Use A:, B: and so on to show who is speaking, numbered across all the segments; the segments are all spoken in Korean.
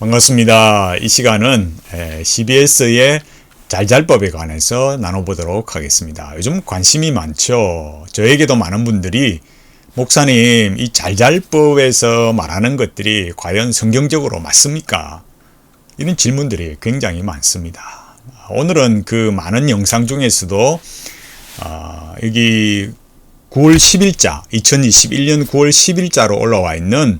A: 반갑습니다. 이 시간은 CBS의 잘잘법에 관해서 나눠보도록 하겠습니다. 요즘 관심이 많죠. 저에게도 많은 분들이 목사님, 이 잘잘법에서 말하는 것들이 과연 성경적으로 맞습니까? 이런 질문들이 굉장히 많습니다. 오늘은 그 많은 영상 중에서도 어, 여기 9월 10일자, 2021년 9월 10일자로 올라와 있는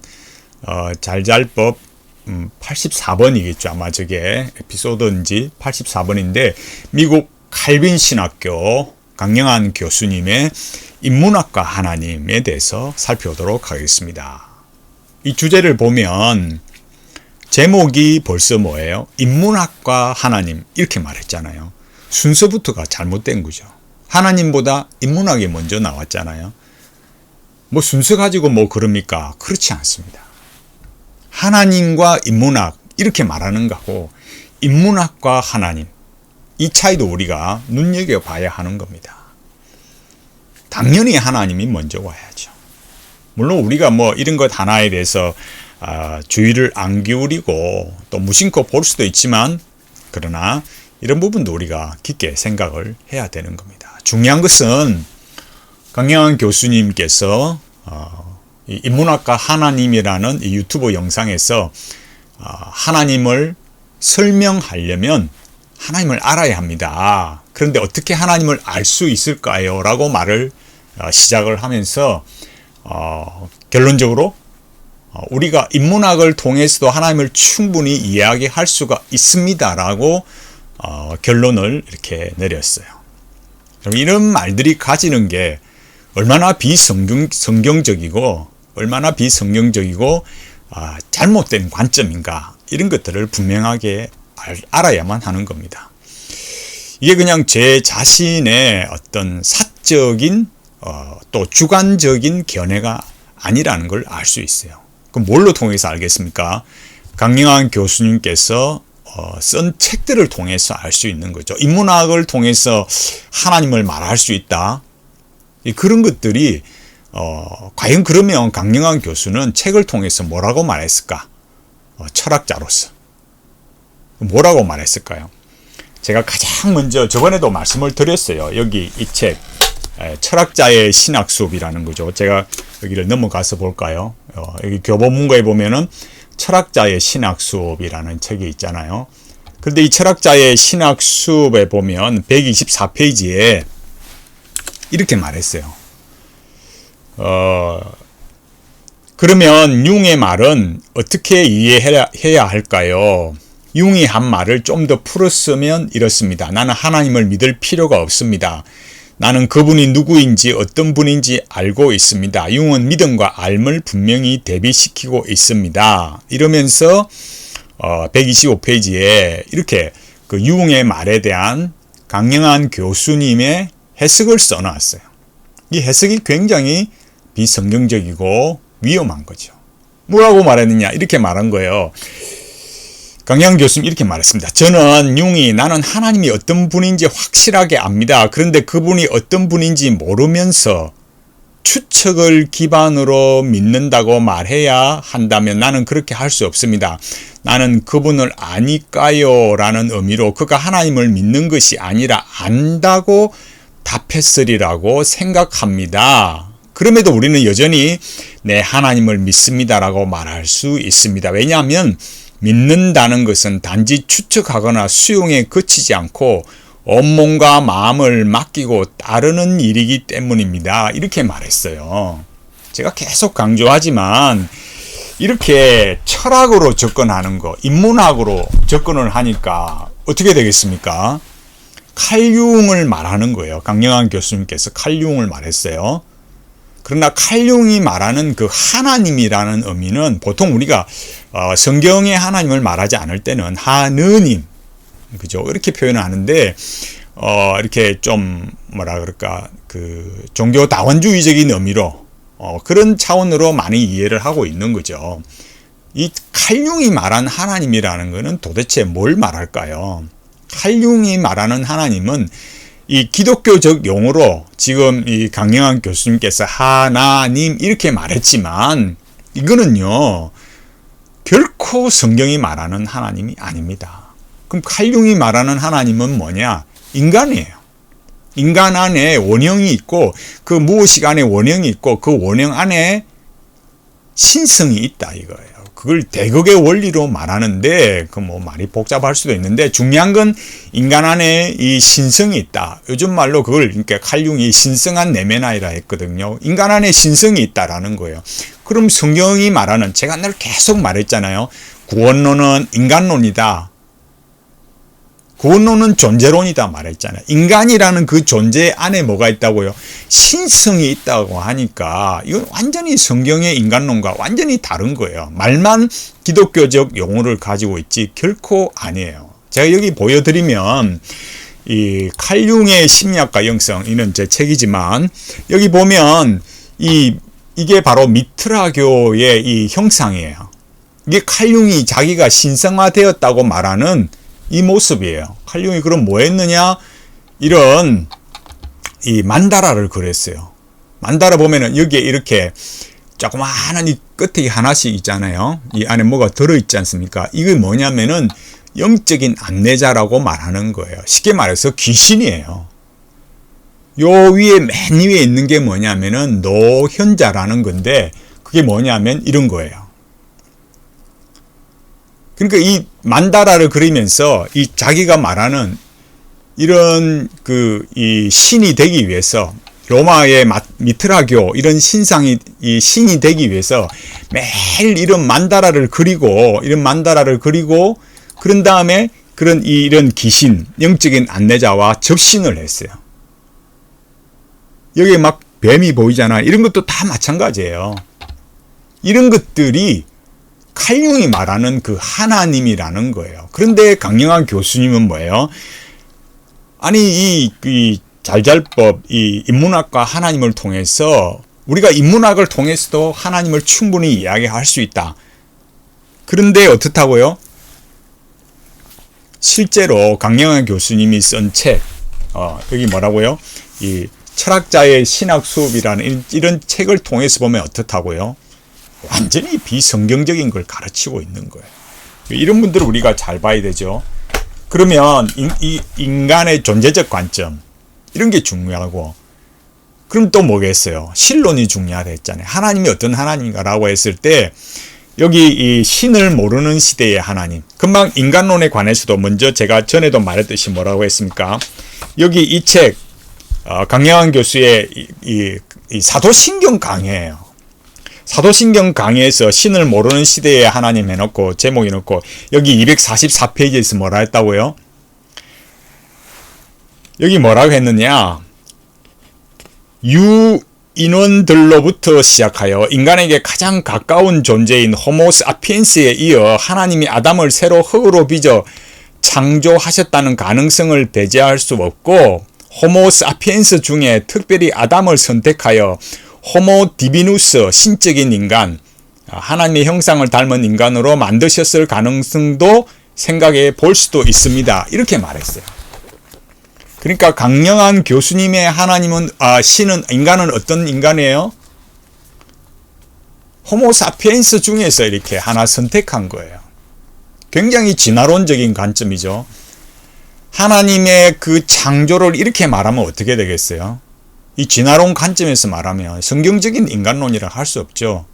A: 어, 잘잘법 음, 84번이겠죠. 아마 저게 에피소드인지 84번인데 미국 칼빈 신학교 강영한 교수님의 인문학과 하나님에 대해서 살펴보도록 하겠습니다. 이 주제를 보면 제목이 벌써 뭐예요? 인문학과 하나님 이렇게 말했잖아요. 순서부터가 잘못된 거죠. 하나님보다 인문학이 먼저 나왔잖아요. 뭐 순서 가지고 뭐 그럽니까? 그렇지 않습니다. 하나님과 인문학 이렇게 말하는 거고 인문학과 하나님 이 차이도 우리가 눈여겨 봐야 하는 겁니다. 당연히 하나님이 먼저 와야죠. 물론 우리가 뭐 이런 것 하나에 대해서 아, 주의를 안 기울이고 또 무심코 볼 수도 있지만 그러나 이런 부분도 우리가 깊게 생각을 해야 되는 겁니다. 중요한 것은 강영환 교수님께서 어, 인문학과 하나님이라는 이 유튜브 영상에서 아, 하나님을 설명하려면 하나님을 알아야 합니다. 그런데 어떻게 하나님을 알 수 있을까요? 라고 말을 어, 시작을 하면서 어, 결론적으로 어, 우리가 인문학을 통해서도 하나님을 충분히 이해하게 할 수가 있습니다라고 어, 결론을 이렇게 내렸어요. 이런 말들이 가지는 게 얼마나 비성경적이고 얼마나 비성경적이고 아, 잘못된 관점인가 이런 것들을 분명하게 알, 알아야만 하는 겁니다. 이게 그냥 제 자신의 어떤 사적인 어, 또 주관적인 견해가 아니라는 걸 알 수 있어요. 그럼 뭘로 통해서 알겠습니까? 강영환 교수님께서 어, 쓴 책들을 통해서 알 수 있는 거죠. 인문학을 통해서 하나님을 말할 수 있다. 그런 것들이 어, 과연 그러면 강영환 교수는 책을 통해서 뭐라고 말했을까? 어, 철학자로서. 뭐라고 말했을까요? 제가 가장 먼저 저번에도 말씀을 드렸어요. 여기 이 책, 철학자의 신학 수업이라는 거죠. 제가 여기를 넘어가서 볼까요? 어, 여기 교보문고에 보면은 철학자의 신학 수업이라는 책이 있잖아요. 그런데 이 철학자의 신학 수업에 보면 124페이지에 이렇게 말했어요. 어, 그러면 융의 말은 어떻게 이해해야 할까요? 융이 한 말을 좀 더 풀었으면 이렇습니다. 나는 하나님을 믿을 필요가 없습니다. 나는 그분이 누구인지 어떤 분인지 알고 있습니다. 융은 믿음과 알을 분명히 대비시키고 있습니다. 이러면서 어, 125페이지에 이렇게 그 융의 말에 대한 강영한 교수님의 해석을 써놨어요. 이 해석이 굉장히 비성경적이고 위험한 거죠. 뭐라고 말했느냐? 이렇게 말한 거예요. 강양 교수님 이렇게 말했습니다. 저는 융이 나는 하나님이 어떤 분인지 확실하게 압니다. 그런데 그분이 어떤 분인지 모르면서 추측을 기반으로 믿는다고 말해야 한다면 나는 그렇게 할 수 없습니다. 나는 그분을 아니까요? 라는 의미로 그가 하나님을 믿는 것이 아니라 안다고 답했으리라고 생각합니다. 그럼에도 우리는 여전히 내 하나님을 믿습니다라고 말할 수 있습니다. 왜냐하면 믿는다는 것은 단지 추측하거나 수용에 그치지 않고 온몸과 마음을 맡기고 따르는 일이기 때문입니다. 이렇게 말했어요. 제가 계속 강조하지만 이렇게 철학으로 접근하는 거, 인문학으로 접근을 하니까 어떻게 되겠습니까? 칼융을 말하는 거예요. 강영환 교수님께서 칼융을 말했어요. 그러나 칼융이 말하는 그 하나님이라는 의미는 보통 우리가 어, 성경의 하나님을 말하지 않을 때는 하느님 그죠 이렇게 표현을 하는데 어, 이렇게 좀 뭐라 그럴까 그 종교 다원주의적인 의미로 어, 그런 차원으로 많이 이해를 하고 있는 거죠. 이 칼융이 말한 하나님이라는 것은 도대체 뭘 말할까요? 칼융이 말하는 하나님은 이 기독교적 용어로 지금 이 강영환 교수님께서 하나님 이렇게 말했지만 이거는요 결코 성경이 말하는 하나님이 아닙니다. 그럼 칼융이 말하는 하나님은 뭐냐? 인간이에요. 인간 안에 원형이 있고 그 무엇이 안에 원형이 있고 그 원형 안에 신성이 있다 이거예요. 그걸 대극의 원리로 말하는데 그뭐 말이 복잡할 수도 있는데 중요한 건 인간 안에 이 신성이 있다. 요즘 말로 그걸 그러니까 칼융이 신성한 내면아이라 했거든요. 인간 안에 신성이 있다라는 거예요. 그럼 성경이 말하는 제가 늘 계속 말했잖아요. 구원론은 인간론이다. 구원론은 존재론이다 말했잖아요. 인간이라는 그 존재 안에 뭐가 있다고요? 신성이 있다고 하니까 이건 완전히 성경의 인간론과 완전히 다른 거예요. 말만 기독교적 용어를 가지고 있지 결코 아니에요. 제가 여기 보여드리면 이 칼융의 심리학과 영성 이는 제 책이지만 여기 보면 이 이게 바로 미트라교의 이 형상이에요. 이게 칼융이 자기가 신성화되었다고 말하는 이 모습이에요. 칼륨이 그럼 뭐 했느냐? 이런 이 만다라를 그렸어요. 만다라 보면은 여기에 이렇게 조그마한 이 끝에 하나씩 있잖아요. 이 안에 뭐가 들어있지 않습니까? 이게 뭐냐면은 영적인 안내자라고 말하는 거예요. 쉽게 말해서 귀신이에요. 요 위에 맨 위에 있는 게 뭐냐면은 노현자라는 건데 그게 뭐냐면 이런 거예요. 그러니까 이 만다라를 그리면서 이 자기가 말하는 이런 그 이 신이 되기 위해서 로마의 미트라교 이런 신상이 이 신이 되기 위해서 매일 이런 만다라를 그리고 이런 만다라를 그리고 그런 다음에 그런 이 이런 귀신 영적인 안내자와 접신을 했어요. 여기 막 뱀이 보이잖아. 이런 것도 다 마찬가지예요. 이런 것들이 칼융이 말하는 그 하나님이라는 거예요. 그런데 강영한 교수님은 뭐예요? 아니 이, 이 잘잘법, 이 인문학과 하나님을 통해서 우리가 인문학을 통해서도 하나님을 충분히 이야기할 수 있다. 그런데 어떻다고요? 실제로 강영한 교수님이 쓴 책, 어, 여기 뭐라고요? 이 철학자의 신학 수업이라는 이런 책을 통해서 보면 어떻다고요? 완전히 비성경적인 걸 가르치고 있는 거예요. 이런 분들을 우리가 잘 봐야 되죠. 그러면 인, 이 인간의 존재적 관점 이런 게 중요하고 그럼 또 뭐겠어요? 신론이 중요하다 했잖아요. 하나님이 어떤 하나님인가라고 했을 때 여기 이 신을 모르는 시대의 하나님. 금방 인간론에 관해서도 먼저 제가 전에도 말했듯이 뭐라고 했습니까? 여기 이 책, 어, 강영환 교수의 이, 이, 이 사도신경 강해예요. 사도신경 강의에서 신을 모르는 시대에 하나님 해놓고 제목 해놓고 여기 244페이지에서 뭐라 했다고요? 여기 뭐라고 했느냐? 유인원들로부터 시작하여 인간에게 가장 가까운 존재인 호모스 아피엔스에 이어 하나님이 아담을 새로 흙으로 빚어 창조하셨다는 가능성을 배제할 수 없고 호모스 아피엔스 중에 특별히 아담을 선택하여 호모 디비누스 신적인 인간 하나님의 형상을 닮은 인간으로 만드셨을 가능성도 생각해 볼 수도 있습니다. 이렇게 말했어요. 그러니까 강령한 교수님의 하나님은 아 신은 인간은 어떤 인간이에요? 호모 사피엔스 중에서 이렇게 하나 선택한 거예요. 굉장히 진화론적인 관점이죠. 하나님의 그 창조를 이렇게 말하면 어떻게 되겠어요? 이 진화론 관점에서 말하면 성경적인 인간론이라 할 수 없죠.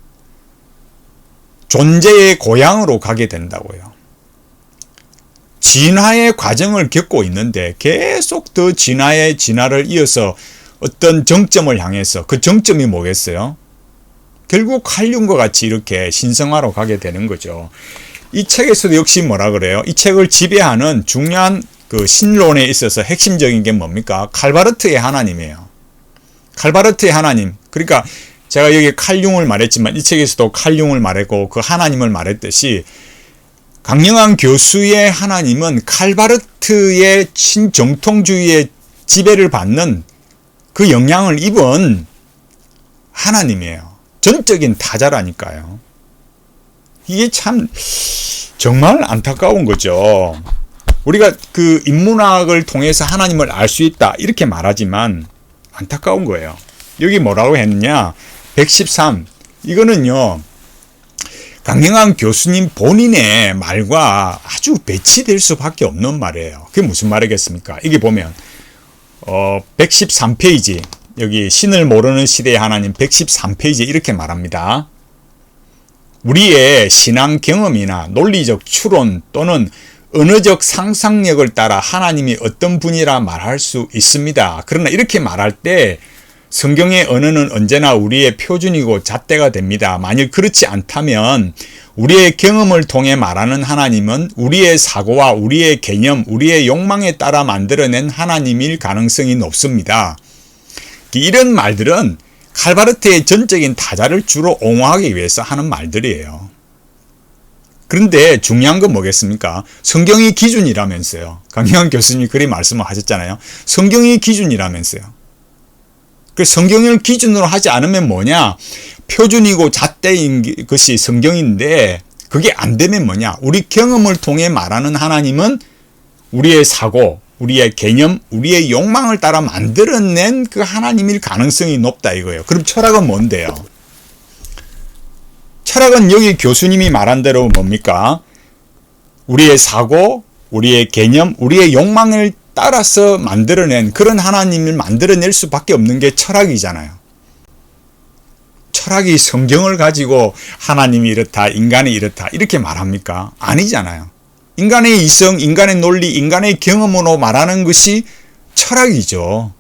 A: 존재의 고향으로 가게 된다고요. 진화의 과정을 겪고 있는데 계속 더 진화의 진화를 이어서 어떤 정점을 향해서 그 정점이 뭐겠어요? 결국 칼륨과 같이 이렇게 신성화로 가게 되는 거죠. 이 책에서도 역시 뭐라 그래요? 이 책을 지배하는 중요한 그 신론에 있어서 핵심적인 게 뭡니까? 칼바르트의 하나님이에요. 칼바르트의 하나님. 그러니까 제가 여기 칼융을 말했지만 이 책에서도 칼융을 말했고 그 하나님을 말했듯이 강영한 교수의 하나님은 칼바르트의 친정통주의의 지배를 받는 그 영향을 입은 하나님이에요. 전적인 타자라니까요. 이게 참 정말 안타까운 거죠. 우리가 그 인문학을 통해서 하나님을 알 수 있다 이렇게 말하지만 안타까운 거예요. 여기 뭐라고 했느냐? 113. 이거는요. 강영한 교수님 본인의 말과 아주 배치될 수밖에 없는 말이에요. 그게 무슨 말이겠습니까? 이게 보면 어 113페이지 여기 신을 모르는 시대의 하나님 113페이지에 이렇게 말합니다. 우리의 신앙 경험이나 논리적 추론 또는 언어적 상상력을 따라 하나님이 어떤 분이라 말할 수 있습니다. 그러나 이렇게 말할 때 성경의 언어는 언제나 우리의 표준이고 잣대가 됩니다. 만일 그렇지 않다면 우리의 경험을 통해 말하는 하나님은 우리의 사고와 우리의 개념, 우리의 욕망에 따라 만들어낸 하나님일 가능성이 높습니다. 이런 말들은 칼바르트의 전적인 타자를 주로 옹호하기 위해서 하는 말들이에요. 그런데 중요한 건 뭐겠습니까? 성경이 기준이라면서요. 강영환 교수님이 그리 말씀을 하셨잖아요. 성경이 기준이라면서요. 그 성경을 기준으로 하지 않으면 뭐냐? 표준이고 잣대인 것이 성경인데 그게 안 되면 뭐냐? 우리 경험을 통해 말하는 하나님은 우리의 사고, 우리의 개념, 우리의 욕망을 따라 만들어낸 그 하나님일 가능성이 높다 이거예요. 그럼 철학은 뭔데요? 철학은 여기 교수님이 말한 대로 뭡니까? 우리의 사고, 우리의 개념, 우리의 욕망을 따라서 만들어낸 그런 하나님을 만들어낼 수밖에 없는 게 철학이잖아요. 철학이 성경을 가지고 하나님이 이렇다, 인간이 이렇다, 이렇게 말합니까? 아니잖아요. 인간의 이성, 인간의 논리, 인간의 경험으로 말하는 것이 철학이죠.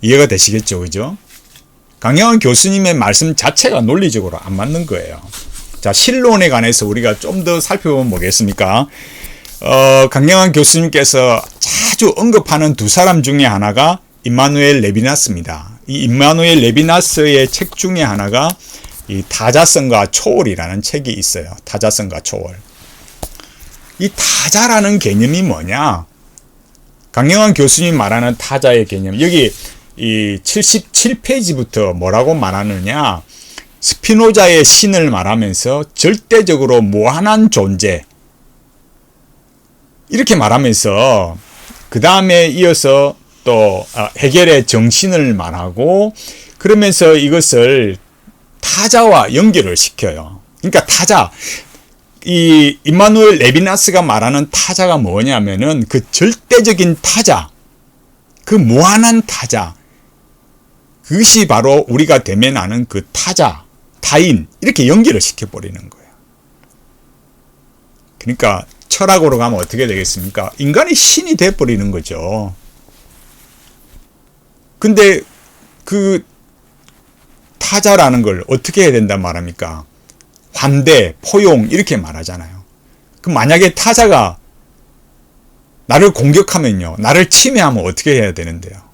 A: 이해가 되시겠죠? 그죠? 강영원 교수님의 말씀 자체가 논리적으로 안 맞는 거예요. 자, 신론에 관해서 우리가 좀 더 살펴보면 뭐겠습니까? 어, 강영환 교수님께서 자주 언급하는 두 사람 중에 하나가 임마누엘 레비나스입니다. 이 임마누엘 레비나스의 책 중에 하나가 이 타자성과 초월이라는 책이 있어요. 타자성과 초월. 이 타자라는 개념이 뭐냐? 강영환 교수님 말하는 타자의 개념. 여기 이 77페이지부터 뭐라고 말하느냐? 스피노자의 신을 말하면서 절대적으로 무한한 존재. 이렇게 말하면서 그 다음에 이어서 또 해결의 정신을 말하고 그러면서 이것을 타자와 연결을 시켜요. 그러니까 타자. 이 임마누엘 레비나스가 말하는 타자가 뭐냐면은 그 절대적인 타자. 그 무한한 타자. 그것이 바로 우리가 대면하는 그 타자, 타인 이렇게 연결을 시켜버리는 거예요. 그러니까 철학으로 가면 어떻게 되겠습니까? 인간이 신이 돼버리는 거죠. 근데 그 타자라는 걸 어떻게 해야 된단 말합니까? 환대, 포용 이렇게 말하잖아요. 그 만약에 타자가 나를 공격하면요. 나를 침해하면 어떻게 해야 되는데요?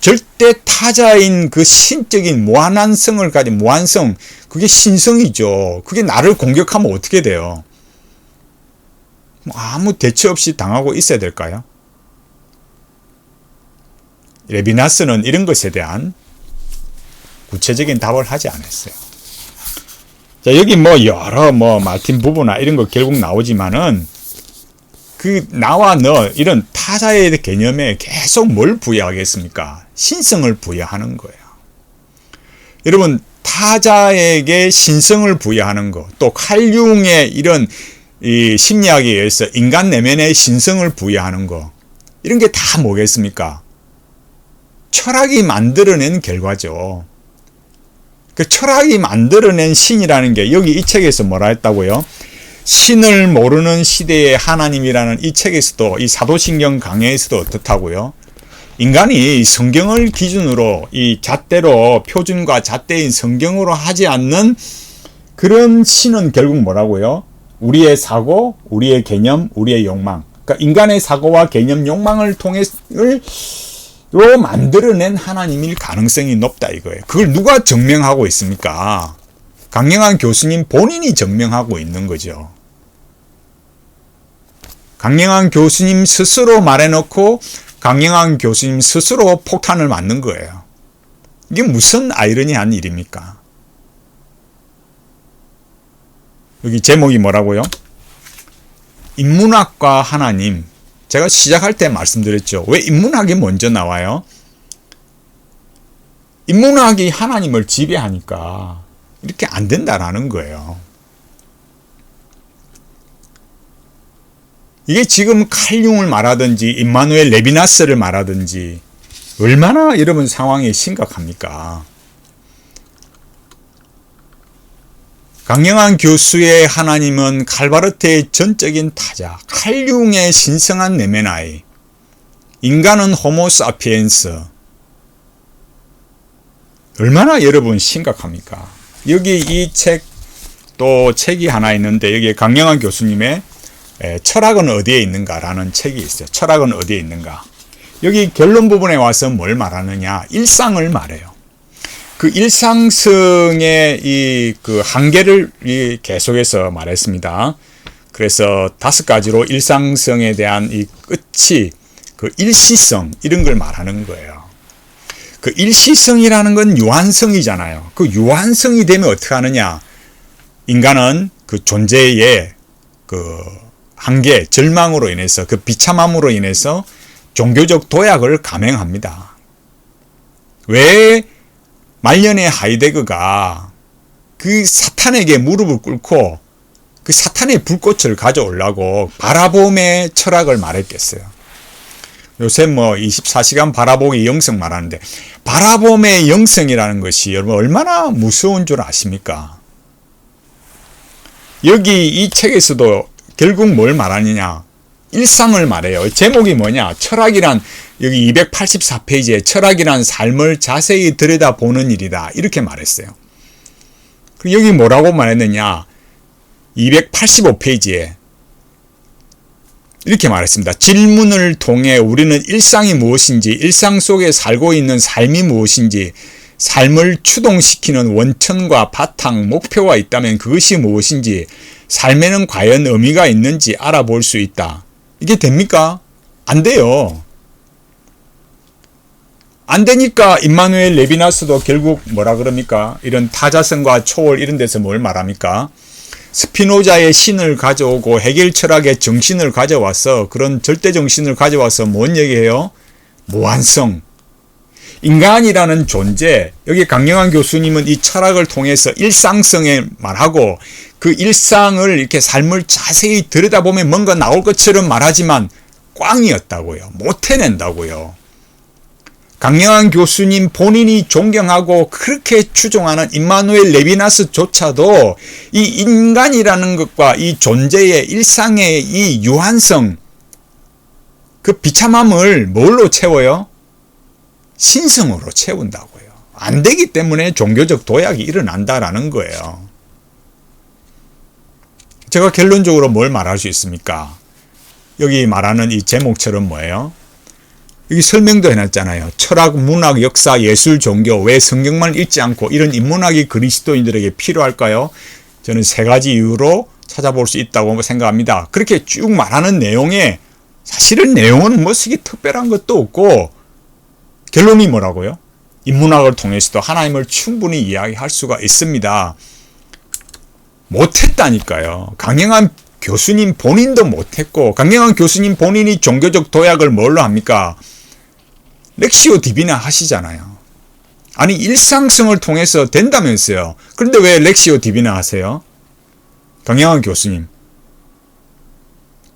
A: 절대 타자인 그 신적인 무한한성을 가진 무한성, 그게 신성이죠. 그게 나를 공격하면 어떻게 돼요? 뭐 아무 대처 없이 당하고 있어야 될까요? 레비나스는 이런 것에 대한 구체적인 답을 하지 않았어요. 자, 여기 뭐 여러 뭐 마틴 부부나 이런 거 결국 나오지만은 그 나와 너 이런 타자의 개념에 계속 뭘 부여하겠습니까? 신성을 부여하는 거예요. 여러분 타자에게 신성을 부여하는 것, 또 칼융의 이런 이 심리학에 의해서 인간 내면의 신성을 부여하는 것, 이런 게 다 뭐겠습니까? 철학이 만들어낸 결과죠. 그 철학이 만들어낸 신이라는 게 여기 이 책에서 뭐라 했다고요? 신을 모르는 시대의 하나님이라는 이 책에서도 이 사도신경 강해에서도 어떻다고요? 인간이 성경을 기준으로 이 잣대로 표준과 잣대인 성경으로 하지 않는 그런 신은 결국 뭐라고요? 우리의 사고, 우리의 개념, 우리의 욕망. 그러니까 인간의 사고와 개념, 욕망을 통해서 로 만들어낸 하나님일 가능성이 높다 이거예요. 그걸 누가 증명하고 있습니까? 강영한 교수님 본인이 증명하고 있는 거죠. 강영한 교수님 스스로 말해놓고 강영한 교수님 스스로 폭탄을 맞는 거예요. 이게 무슨 아이러니한 일입니까? 여기 제목이 뭐라고요? 인문학과 하나님. 제가 시작할 때 말씀드렸죠. 왜 인문학이 먼저 나와요? 인문학이 하나님을 지배하니까 이렇게 안 된다라는 거예요. 이게 지금 칼융을 말하든지 임마누엘 레비나스를 말하든지 얼마나 여러분 상황이 심각합니까? 강영한 교수의 하나님은 칼바르트의 전적인 타자, 칼융의 신성한 내면아이, 인간은 호모사피엔스. 얼마나 여러분 심각합니까? 여기 이 책, 또 책이 하나 있는데, 여기 강영한 교수님의 철학은 어디에 있는가라는 책이 있어요. 철학은 어디에 있는가. 여기 결론 부분에 와서 뭘 말하느냐. 일상을 말해요. 그 일상성의 이 그 한계를 계속해서 말했습니다. 그래서 다섯 가지로 일상성에 대한 이 끝이 그 일시성 이런 걸 말하는 거예요. 그 일시성이라는 건 유한성이잖아요. 그 유한성이 되면 어떻게 하느냐? 인간은 그 존재의 그 한계, 절망으로 인해서 그 비참함으로 인해서 종교적 도약을 감행합니다. 왜 말년의 하이데그가 그 사탄에게 무릎을 꿇고 그 사탄의 불꽃을 가져오려고 바라봄의 철학을 말했겠어요. 요새 뭐 24시간 바라보기 영성 말하는데 바라봄의 영성이라는 것이 여러분 얼마나 무서운 줄 아십니까? 여기 이 책에서도 결국 뭘 말하느냐? 일상을 말해요. 제목이 뭐냐? 철학이란 여기 284페이지에 철학이란 삶을 자세히 들여다보는 일이다. 이렇게 말했어요. 여기 뭐라고 말했느냐? 285페이지에 이렇게 말했습니다. 질문을 통해 우리는 일상이 무엇인지, 일상 속에 살고 있는 삶이 무엇인지, 삶을 추동시키는 원천과 바탕, 목표가 있다면 그것이 무엇인지, 삶에는 과연 의미가 있는지 알아볼 수 있다. 이게 됩니까? 안 돼요. 안 되니까 임마누엘 레비나스도 결국 뭐라 그럽니까? 이런 타자성과 초월 이런 데서 뭘 말합니까? 스피노자의 신을 가져오고 해결 철학의 정신을 가져와서 그런 절대 정신을 가져와서 뭔 얘기해요? 무한성. 인간이라는 존재, 여기 강영환 교수님은 이 철학을 통해서 일상성에 말하고 그 일상을 이렇게 삶을 자세히 들여다보면 뭔가 나올 것처럼 말하지만 꽝이었다고요. 못 해낸다고요. 강영환 교수님 본인이 존경하고 그렇게 추종하는 임마누엘 레비나스조차도 이 인간이라는 것과 이 존재의 일상의 이 유한성, 그 비참함을 뭘로 채워요? 신성으로 채운다고요. 안 되기 때문에 종교적 도약이 일어난다라는 거예요. 제가 결론적으로 뭘 말할 수 있습니까? 여기 말하는 이 제목처럼 뭐예요? 여기 설명도 해놨잖아요. 철학, 문학, 역사, 예술, 종교, 왜 성경만 읽지 않고 이런 인문학이 그리스도인들에게 필요할까요? 저는 세 가지 이유로 찾아볼 수 있다고 생각합니다. 그렇게 쭉 말하는 내용에 사실은 내용은 뭐 특별한 것도 없고 결론이 뭐라고요? 인문학을 통해서도 하나님을 충분히 이야기할 수가 있습니다. 못했다니까요. 강영한 교수님 본인도 못했고 강영한 교수님 본인이 종교적 도약을 뭘로 합니까? 렉시오 디비나 하시잖아요. 아니 일상성을 통해서 된다면서요. 그런데 왜 렉시오 디비나 하세요? 강영환 교수님.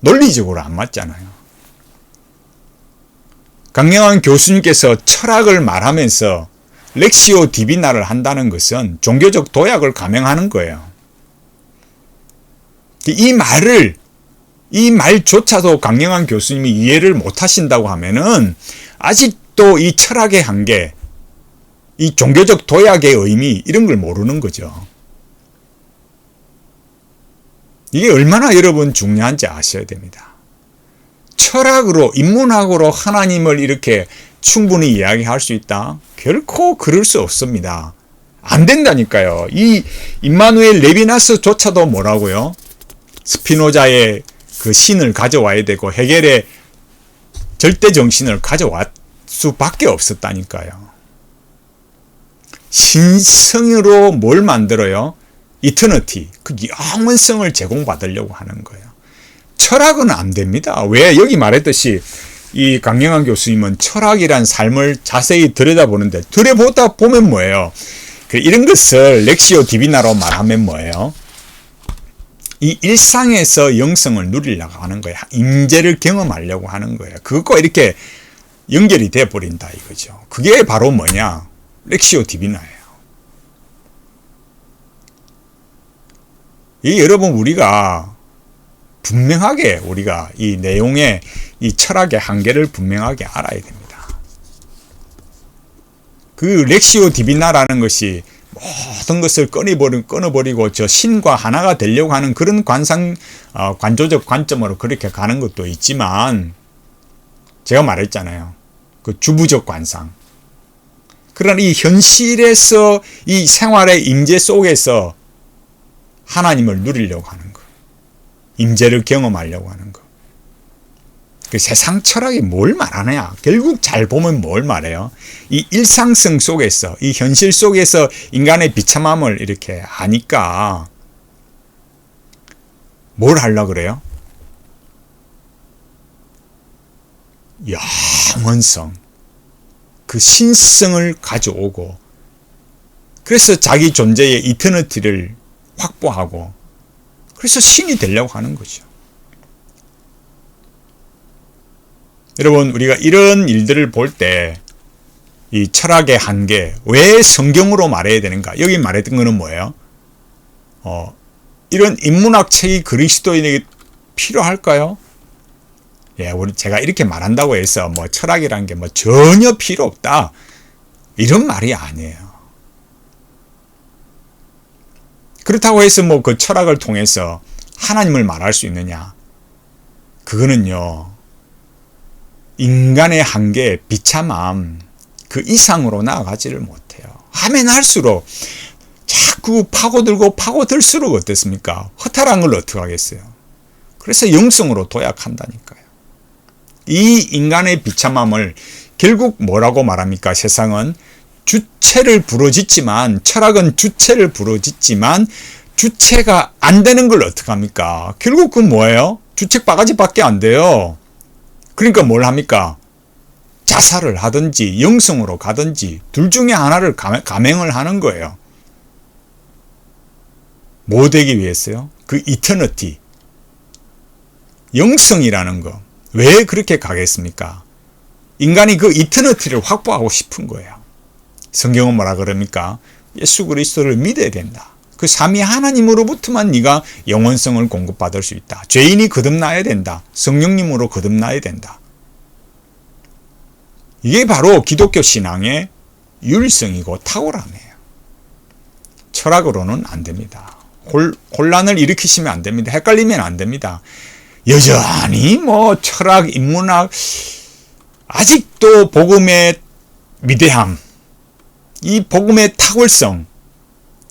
A: 논리적으로 안 맞잖아요. 강영환 교수님께서 철학을 말하면서 렉시오 디비나를 한다는 것은 종교적 도약을 감행하는 거예요. 이 말을 이 말조차도 강영환 교수님이 이해를 못 하신다고 하면은 아직 또이 철학의 한계, 이 종교적 도약의 의미 이런 걸 모르는 거죠. 이게 얼마나 여러분 중요한지 아셔야 됩니다. 철학으로 인문학으로 하나님을 이렇게 충분히 이야기할 수 있다? 결코 그럴 수 없습니다. 안 된다니까요. 이 임마누엘 레비나스조차도 뭐라고요? 스피노자의 그 신을 가져와야 되고 해결의 절대 정신을 가져왔 수밖에 없었다니까요. 신성으로 뭘 만들어요? 이터너티, 그 영원성을 제공받으려고 하는 거예요. 철학은 안 됩니다. 왜? 여기 말했듯이 이 강영환 교수님은 철학이란 삶을 자세히 들여다보는데 들여보다 보면 뭐예요? 그 이런 것을 렉시오 디비나로 말하면 뭐예요? 이 일상에서 영성을 누리려고 하는 거야. 임재를 경험하려고 하는 거야. 그것과 이렇게 연결이 돼 버린다 이거죠. 그게 바로 뭐냐? 렉시오 디비나예요. 이 여러분 우리가 분명하게 우리가 이 내용의 이 철학의 한계를 분명하게 알아야 됩니다. 그 렉시오 디비나라는 것이 모든 것을 끊어버리, 끊어버리고 저 신과 하나가 되려고 하는 그런 관상, 어, 관조적 관점으로 그렇게 가는 것도 있지만 제가 말했잖아요. 그 주부적 관상. 그러나 이 현실에서 이 생활의 임재 속에서 하나님을 누리려고 하는 것. 임재를 경험하려고 하는 것. 그 세상 철학이 뭘 말하느냐? 결국 잘 보면 뭘 말해요? 이 일상성 속에서, 이 현실 속에서 인간의 비참함을 이렇게 하니까 뭘 하려 그래요? 영원성, 그 신성을 가져오고, 그래서 자기 존재의 이터너티를 확보하고, 그래서 신이 되려고 하는 거죠. 여러분, 우리가 이런 일들을 볼 때, 이 철학의 한계, 왜 성경으로 말해야 되는가? 여기 말했던 거는 뭐예요? 어, 이런 인문학 책이 그리스도인에게 필요할까요? 예, 우리 제가 이렇게 말한다고 해서 뭐 철학이란 게 뭐 전혀 필요 없다. 이런 말이 아니에요. 그렇다고 해서 뭐 그 철학을 통해서 하나님을 말할 수 있느냐? 그거는요, 인간의 한계, 비참함, 그 이상으로 나아가지를 못해요. 하면 할수록 자꾸 파고들고 파고들수록 어떻습니까? 허탈한 걸 어떻게 하겠어요? 그래서 영성으로 도약한다니까요. 이 인간의 비참함을 결국 뭐라고 말합니까? 세상은 주체를 부러짓지만 철학은 주체를 부러짓지만 주체가 안 되는 걸 어떻게 합니까? 결국 그 뭐예요? 주책 바가지밖에 안 돼요. 그러니까 뭘 합니까? 자살을 하든지 영성으로 가든지 둘 중에 하나를 감행을 하는 거예요. 뭐 되기 위해서요? 그 이터너티. 영성이라는 거. 왜 그렇게 가겠습니까? 인간이 그 이터너티를 확보하고 싶은 거예요. 성경은 뭐라 그럽니까? 예수 그리스도를 믿어야 된다. 그 삼위 하나님으로부터만 네가 영원성을 공급받을 수 있다. 죄인이 거듭나야 된다. 성령님으로 거듭나야 된다. 이게 바로 기독교 신앙의 유일성이고 탁월함이에요. 철학으로는 안 됩니다. 혼란을 일으키시면 안 됩니다. 헷갈리면 안 됩니다. 여전히 뭐 철학, 인문학, 아직도 복음의 위대함, 이 복음의 탁월성,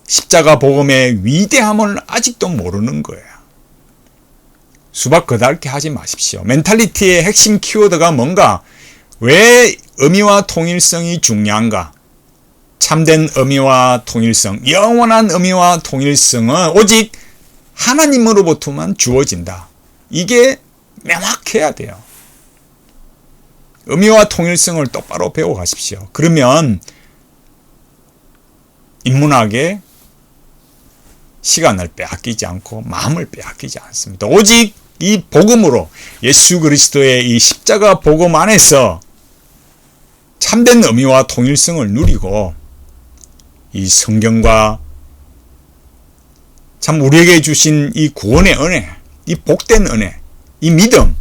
A: 십자가 복음의 위대함을 아직도 모르는 거예요. 수박 거달게 하지 마십시오. 멘탈리티의 핵심 키워드가 뭔가, 왜 의미와 통일성이 중요한가? 참된 의미와 통일성, 영원한 의미와 통일성은 오직 하나님으로부터만 주어진다. 이게 명확해야 돼요. 의미와 통일성을 똑바로 배워 가십시오. 그러면 인문학에 시간을 빼앗기지 않고 마음을 빼앗기지 않습니다. 오직 이 복음으로 예수 그리스도의 이 십자가 복음 안에서 참된 의미와 통일성을 누리고 이 성경과 참 우리에게 주신 이 구원의 은혜, 이 복된 은혜, 이 믿음,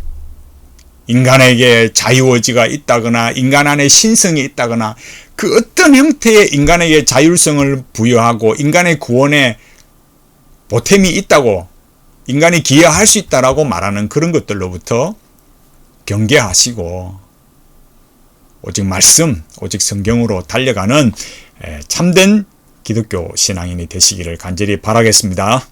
A: 인간에게 자유의지가 있다거나 인간 안에 신성이 있다거나 그 어떤 형태의 인간에게 자율성을 부여하고 인간의 구원에 보탬이 있다고 인간이 기여할 수 있다라고 말하는 그런 것들로부터 경계하시고 오직 말씀, 오직 성경으로 달려가는 참된 기독교 신앙인이 되시기를 간절히 바라겠습니다.